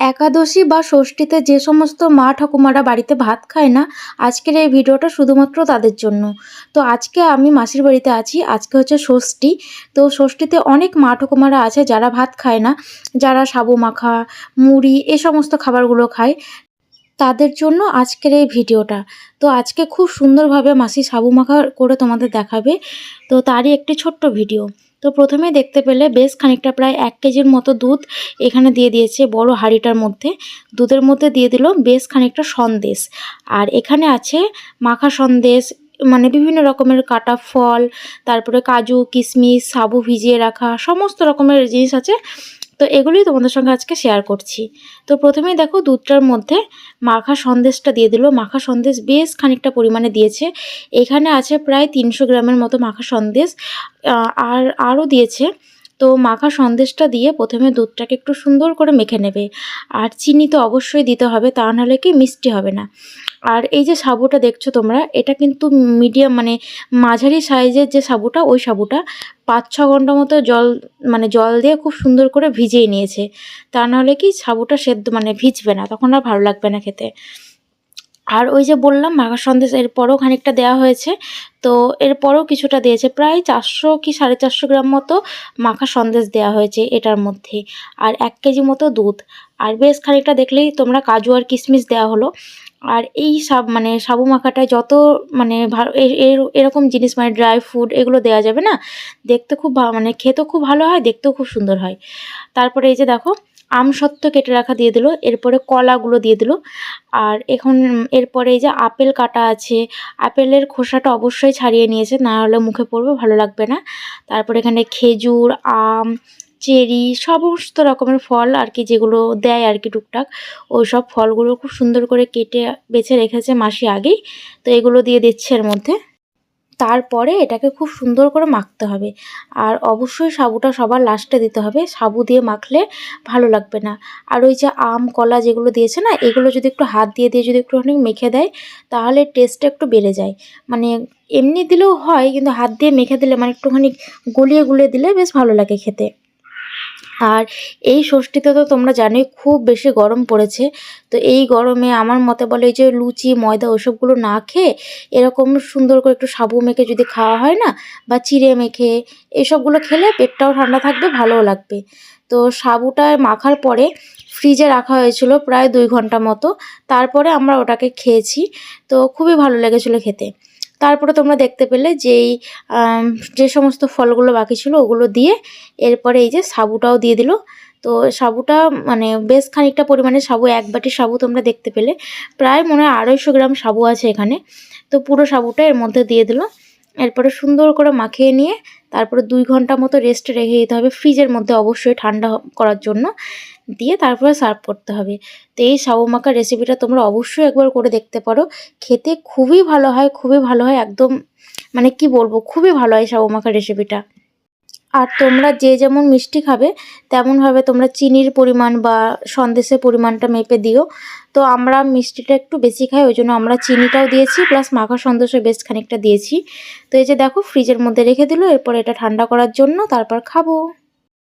একাদশী বা ষষ্ঠীতে যে সমস্ত মা ঠাকুমারা বাড়িতে ভাত খায় না, আজকের এই ভিডিওটা শুধুমাত্র তাদের জন্য। তো আজকে আমি মাসির বাড়িতে আছি, আজকে হচ্ছে ষষ্ঠী। তো ষষ্ঠীতে অনেক মা ঠাকুমারা আছে যারা ভাত খায় না, যারা সাবু মাখা, মুড়ি, এ সমস্ত খাবারগুলো খায়। তাদের জন্য আজকের এই ভিডিওটা। তো আজকে খুব সুন্দরভাবে মাসি সাবু মাখা করে তোমাদের দেখাবে। তো তারই একটি ছোট্ট ভিডিও। তো প্রথমে দেখতে পেলে বেশ খানিকটা প্রায় এক কেজির মতো দুধ এখানে দিয়ে দিয়েছে বড় হাঁড়িটার মধ্যে। দুধের মধ্যে দিয়ে দিল বেশ খানিকটা সন্দেশ। আর এখানে আছে মাখা সন্দেশ মানে বিভিন্ন রকমের কাটা ফল, তারপরে কাজু, কিশমিশ, সাবু ভিজিয়ে রাখা, সমস্ত রকমের জিনিস আছে। তো এগুলোই তোমাদের সঙ্গে আজকে শেয়ার করছি। তো প্রথমেই দেখো দুধটার মধ্যে মাখা সন্দেশটা দিয়ে দিল। মাখা সন্দেশ বেশ খানিকটা পরিমাণে দিয়েছে। এখানে আছে প্রায় তিনশো গ্রামের মতো মাখা সন্দেশ আর আরও দিয়েছে তো মাখা সন্দেশটা দিয়ে প্রথমে দুধটাকে একটু সুন্দর করে মেখে নেবে। আর চিনি তো অবশ্যই দিতে হবে, তা নাহলে কি মিষ্টি হবে না। আর এই যে সাবুটা দেখছ তোমরা, এটা কিন্তু মিডিয়াম মানে মাঝারি সাইজের যে সাবুটা, ওই সাবুটা পাঁচ ছ ঘণ্টা মতো জল মানে জল দিয়ে খুব সুন্দর করে ভিজিয়ে নিয়েছে। তা নাহলে কি সাবুটা সেদ্ধ মানে ভিজবে না, তখন আর ভালো লাগবে না খেতে। আর ওই যে বললাম মাখা সন্দেশ এরপরও খানিকটা দেওয়া হয়েছে। তো এরপরও কিছুটা দিয়েছে। প্রায় চারশো কি সাড়ে চারশো গ্রাম মতো মাখা সন্দেশ দেওয়া হয়েছে এটার মধ্যে। আর এক কেজি মতো দুধ। আর বেশ খানিকটা দেখলেই তোমরা কাজু আর কিশমিশ দেওয়া হলো। আর এই সাব মানে সাবু মাখাটায় যত মানে এরকম জিনিস মানে ড্রাই ফ্রুট এগুলো দেওয়া যাবে না? দেখতে খুব মানে খেতেও খুব ভালো হয়, দেখতেও খুব সুন্দর হয়। তারপরে এই যে দেখো আমসত্ত্ব কেটে রাখা দিয়ে দিল, এরপরে কলাগুলো দিয়ে দিল। আর এখন এরপরে এই যে আপেল কাটা আছে, আপেলের খোসাটা অবশ্যই ছাড়িয়ে নিয়েছে, না হলে মুখে পড়বে, ভালো লাগবে না। তারপরে এখানে খেজুর, আম, চেরি, সমস্ত রকমের ফল আর কি যেগুলো দেয় আর কি টুকটাক ওই সব ফলগুলো খুব সুন্দর করে কেটে বেছে রেখেছে মাসি আগেই। তো এগুলো দিয়ে দিচ্ছে এর মধ্যে। তারপরে এটাকে খুব সুন্দর করে মাখতে হবে। আর অবশ্যই সাবুটা সবার লাস্টে দিতে হবে। সাবু দিয়ে মাখলে ভালো লাগবে না। আর ওই যে আম, কলা যেগুলো দিয়েছে না, এগুলো যদি একটু হাত দিয়ে দিয়ে যদি একটুখানি মেখে দেয়, তাহলে টেস্টটা একটু বেড়ে যায়। মানে এমনি দিলেও হয়, কিন্তু হাত দিয়ে মেখে দিলে মানে একটুখানি গলিয়ে গুলিয়ে দিলে বেশ ভালো লাগে খেতে। আর এই ষষ্ঠীতে তো তোমরা জানোই খুব বেশি গরম পড়েছে। তো এই গরমে আমার মতে বলে যে লুচি, ময়দা ওসবগুলো না খেয়ে এরকম সুন্দর করে একটু সাবু মেখে যদি খাওয়া হয় না বা চিড়ে মেখে এসবগুলো খেলে পেটটাও ঠান্ডা থাকবে, ভালোও লাগবে। তো সাবুটা মাখার পরে ফ্রিজে রাখা হয়েছিল প্রায় দুই ঘণ্টা মতো। তারপরে আমরা ওটাকে খেয়েছি। তো খুবই ভালো লেগেছিলো খেতে। তারপরে তোমরা দেখতে পেলে যেই যে সমস্ত ফলগুলো বাকি ছিল ওগুলো দিয়ে এরপরে এই যে সাবুটাও দিয়ে দিল। তো সাবুটা মানে বেশ খানিকটা পরিমাণে সাবু, এক বাটি সাবু তোমরা দেখতে পেলে। প্রায় মনে হয় আড়াইশো গ্রাম সাবু আছে এখানে। তো পুরো সাবুটা এর মধ্যে দিয়ে দিল। এরপরে সুন্দর করে মাখিয়ে নিয়ে তারপরে দুই ঘণ্টা মতো রেস্টে রেখে দিতে হবে। ফ্রিজের মধ্যে অবশ্যই ঠান্ডা করার জন্য। দিয়ে তারপরে সার্ভ করতে হবে। তো এই সাবু মাখার রেসিপিটা তোমরা অবশ্যই একবার করে দেখতে পারো। খেতে খুবই ভালো হয়, খুবই ভালো হয়, একদম মানে কি বলব, খুবই ভালো হয় সাবু মাখার রেসিপিটা আর তোমরা যে যেমন মিষ্টি খাবে, তেমনভাবে তোমরা চিনির পরিমাণ বা সন্দেশের পরিমাণটা মেপে দিও। তো আমরা মিষ্টিটা একটু বেশি খাই, ওই জন্য আমরা চিনিটাও দিয়েছি প্লাস মাখা সন্দেশও বেশ খানিকটা দিয়েছি। তো এই যে দেখো ফ্রিজের মধ্যে রেখে দিল, এরপর এটা ঠান্ডা করার জন্য তারপর খাব।